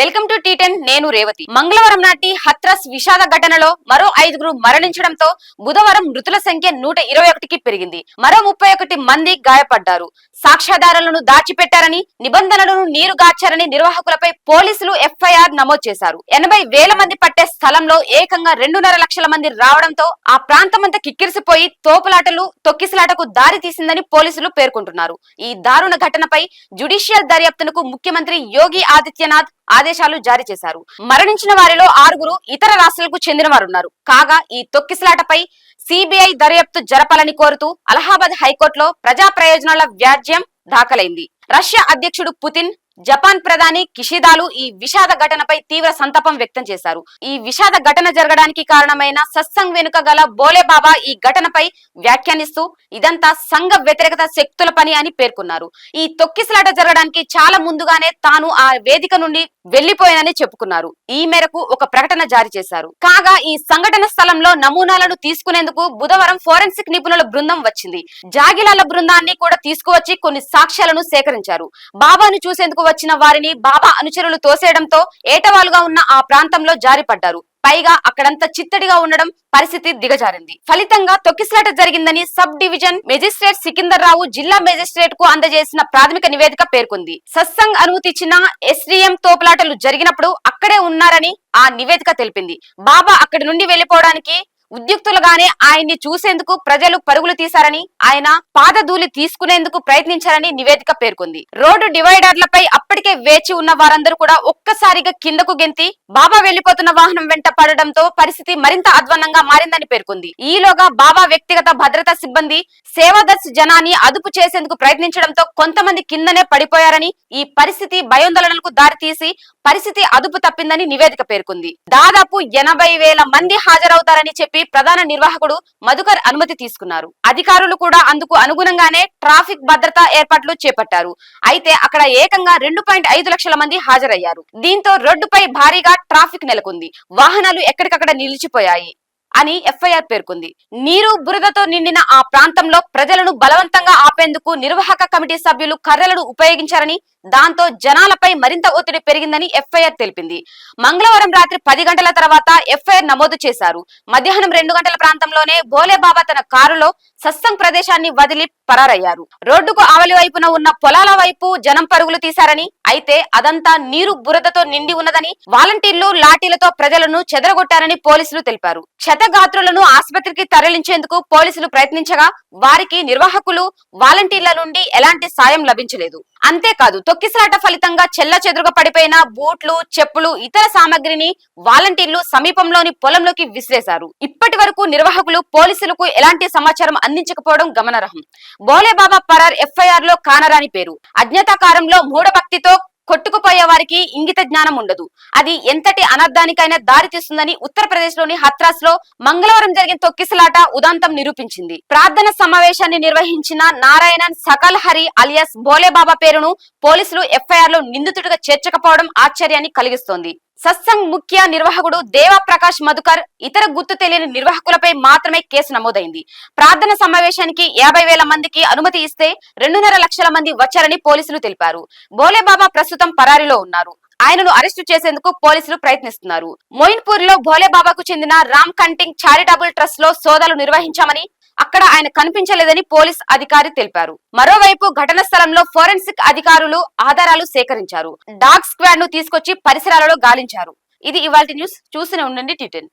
Welcome to tea ten నేను రేవతి. మంగళవారం నాటి హత్రస్ విషాద ఘటనలో మరో ఐదుగురు మరణించడంతో బుధవారం మృతుల సంఖ్య నూట ఇరవై ఒకటికి పెరిగింది. మరో ముప్పై ఒకటి మంది గాయపడ్డారు. సాక్ష్యాధారాలను దాచిపెట్టారని నిబంధనలను నీరుగార్చారని నిర్వాహకులపై పోలీసులు ఎఫ్ఐఆర్ నమోదు చేశారు. ఎనభై వేల మంది పట్టే స్థలంలో ఏకంగా రెండున్నర లక్షల మంది రావడంతో ఆ ప్రాంతమంతా కిక్కిరిసిపోయి తోపులాటలు తొక్కిసలాటకు దారి తీసిందని పోలీసులు పేర్కొంటున్నారు. ఈ దారుణ ఘటనపై జ్యుడిషియల్ దర్యాప్తునకు ముఖ్యమంత్రి యోగి ఆదిత్యనాథ్ ఆదేశ ఆదేశాలు జారీ చేశారు. మరణించిన వారిలో ఆరుగురు ఇతర రాష్ట్రాలకు చెందిన వారు ఉన్నారు కాగా ఈ తొక్కిసలాటపై సిబిఐ దర్యాప్తు జరపాలని కోరుతూ అలహాబాద్ హైకోర్టులో ప్రజా ప్రయోజనాల వ్యాజ్యం దాఖలైంది. రష్యా అధ్యక్షుడు పుతిన్ జపాన్ ప్రధాని కిషిదాలు ఈ విషాద ఘటనపై తీవ్ర సంతాపం వ్యక్తం చేశారు. ఈ విషాద ఘటన జరగడానికి కారణమైన సత్సంగ్ వెనుక గల బోలే బాబా ఈ ఘటనపై వ్యాఖ్యానిస్తూ ఇదంతా సంఘ వ్యతిరేకత శక్తుల పని అని పేర్కొన్నారు. ఈ తొక్కిసలాట జరగడానికి చాలా ముందుగానే తాను ఆ వేదిక నుండి వెళ్ళిపోయానని చెప్పుకున్నారు. ఈ మేరకు ఒక ప్రకటన జారీ చేశారు. కాగా ఈ సంఘటన స్థలంలో నమూనాలను తీసుకునేందుకు బుధవారం ఫోరెన్సిక్ నిపుణుల బృందం వచ్చింది. జాగిలాల బృందాన్ని కూడా తీసుకువచ్చి కొన్ని సాక్ష్యాలను సేకరించారు. బాబాను చూసేందుకు వచ్చిన వారిని బాబా అనుచరులు తోసేయడంతో ఏటవాలుగా ఉన్న ఆ ప్రాంతంలో జారిపడ్డారు. పైగా అక్కడంతా చిత్తడిగా ఉండడం పరిస్థితి దిగజారింది. ఫలితంగా తొక్కిసలాట జరిగిందని sub division magistrate Sikander Rao జిల్లా మెజిస్ట్రేట్కు అందజేసిన ప్రాథమిక నివేదిక పేర్కొంది. సత్సంగ్ అనుమతి ఇచ్చిన ఎస్డిఎం తోపులాటలు జరిగినప్పుడు అక్కడే ఉన్నారని ఆ నివేదిక తెలిపింది. బాబా అక్కడి నుండి వెళ్ళిపోవడానికి ఉద్యుక్తులుగానే ఆయన్ని చూసేందుకు ప్రజలు పరుగులు తీశారని ఆయన పాదధూళి తీసుకునేందుకు ప్రయత్నించారని నివేదిక పేర్కొంది. రోడ్డు డివైడర్లపై అప్పటికే వేచి ఉన్న వారందరూ కూడా ఒక్కసారిగా కిందకు గెంతి బాబా వెళ్ళిపోతున్న వాహనం వెంట పడడంతో పరిస్థితి మరింత అధ్వాన్నంగా మారిందని పేర్కొంది. ఈలోగా బాబా వ్యక్తిగత భద్రతా సిబ్బంది సేవాదర్శ్ జనాన్ని అదుపు చేసేందుకు ప్రయత్నించడంతో కొంతమంది కిందనే పడిపోయారని ఈ పరిస్థితి భయోందోళనలకు దారితీసి పరిస్థితి అదుపు తప్పిందని నివేదిక పేర్కొంది. దాదాపు ఎనభై వేల మంది హాజరవుతారని చెప్పి ప్రధాన నిర్వాహకుడు మధుకర్ అనుమతి తీసుకున్నారు. అధికారులు కూడా అందుకు అనుగుణంగానే ట్రాఫిక్ భద్రతా ఏర్పాట్లు చేపట్టారు. అయితే అక్కడ ఏకంగా రెండు లక్షల మంది హాజరయ్యారు. దీంతో రోడ్డుపై భారీగా ట్రాఫిక్ నెలకొంది. వాహనాలు ఎక్కడికక్కడ నిలిచిపోయాయి అని ఎఫ్ఐఆర్ పేర్కొంది. నీరు బురదతో నిండిన ఆ ప్రాంతంలో ప్రజలను బలవంతంగా ఆపేందుకు నిర్వాహక కమిటీ సభ్యులు కర్రలను ఉపయోగించారని దాంతో జనాలపై మరింత ఒత్తిడి పెరిగిందని ఎఫ్ఐఆర్ తెలిపింది. మంగళవారం రాత్రి పది గంటల తర్వాత ఎఫ్ఐఆర్ నమోదు చేశారు. మధ్యాహ్నం రెండు గంటల ప్రాంతంలోనే భోలేబాబా తన కారులో సత్సంగ్ ప్రదేశాన్ని వదిలి పరారయ్యారు. రోడ్డుకు ఆవలి వైపున ఉన్న పొలాల వైపు జనం పరుగులు తీశారని అయితే అదంతా నీరు బురదతో నిండి ఉన్నదని వాలంటీర్లు లాఠీలతో ప్రజలను చెదరగొట్టారని పోలీసులు తెలిపారు. క్షతగాత్రులను ఆసుపత్రికి తరలించేందుకు పోలీసులు ప్రయత్నించగా వారికి నిర్వాహకులు వాలంటీర్ల నుండి ఎలాంటి సాయం లభించలేదు. అంతేకాదు తొక్కిసలాట ఫలితంగా చెల్ల చెదురుగా పడిపోయిన బూట్లు చెప్పులు ఇతర సామాగ్రిని వాలంటీర్లు సమీపంలోని పొలంలోకి విసిరేశారు. ఇప్పటి వరకు నిర్వాహకులు పోలీసులకు ఎలాంటి సమాచారం అందించకపోవడం గమనార్హం. బోలేబాబా పరార్ ఎఫ్ఐఆర్లో కానరాని పేరు. అజ్ఞాతకారంలో మూఢభక్తితో కొట్టుకుపోయే వారికి ఇంగిత జ్ఞానం ఉండదు. అది ఎంతటి అనర్థానికైనా దారితీస్తుందని ఉత్తరప్రదేశ్లోని హత్రాస్లో మంగళవారం జరిగిన తొక్కిసలాట ఉదాంతం నిరూపించింది. ప్రార్థన సమావేశాన్ని నిర్వహించిన నారాయణన్ సకల్ హరి అలియాస్ భోలేబాబా పేరును పోలీసులు ఎఫ్ఐఆర్లో నిందితుడిగా చేర్చకపోవడం ఆశ్చర్యాన్ని కలిగిస్తోంది. సత్సంగ్ ముఖ్య నిర్వాహకుడు దేవా ప్రకాష్ మధుకర్ ఇతర గుర్తు తెలియని నిర్వాహకులపై మాత్రమే కేసు నమోదైంది. ప్రార్థన సమావేశానికి యాభై వేల మందికి అనుమతి ఇస్తే రెండున్నర లక్షల మంది వచ్చారని పోలీసులు తెలిపారు. భోలేబాబా ప్రస్తుతం పరారీలో ఉన్నారు. ఆయనను అరెస్టు చేసేందుకు పోలీసులు ప్రయత్నిస్తున్నారు. మోయిన్పూర్లో భోలేబాబాకు చెందిన రామ్ కంటింగ్ చారిటబుల్ ట్రస్ట్లో సోదాలు నిర్వహించామని అక్కడ ఆయన కనిపించలేదని పోలీస్ అధికారి తెలిపారు. మరోవైపు ఘటన స్థలంలో ఫోరెన్సిక్ అధికారులు ఆధారాలు సేకరించారు. డాగ్ స్క్వాడ్ను తీసుకొచ్చి పరిసరాలలో గాలించారు. ఇది ఇవాళ న్యూస్. చూసిన ఉండండి టిటెన్.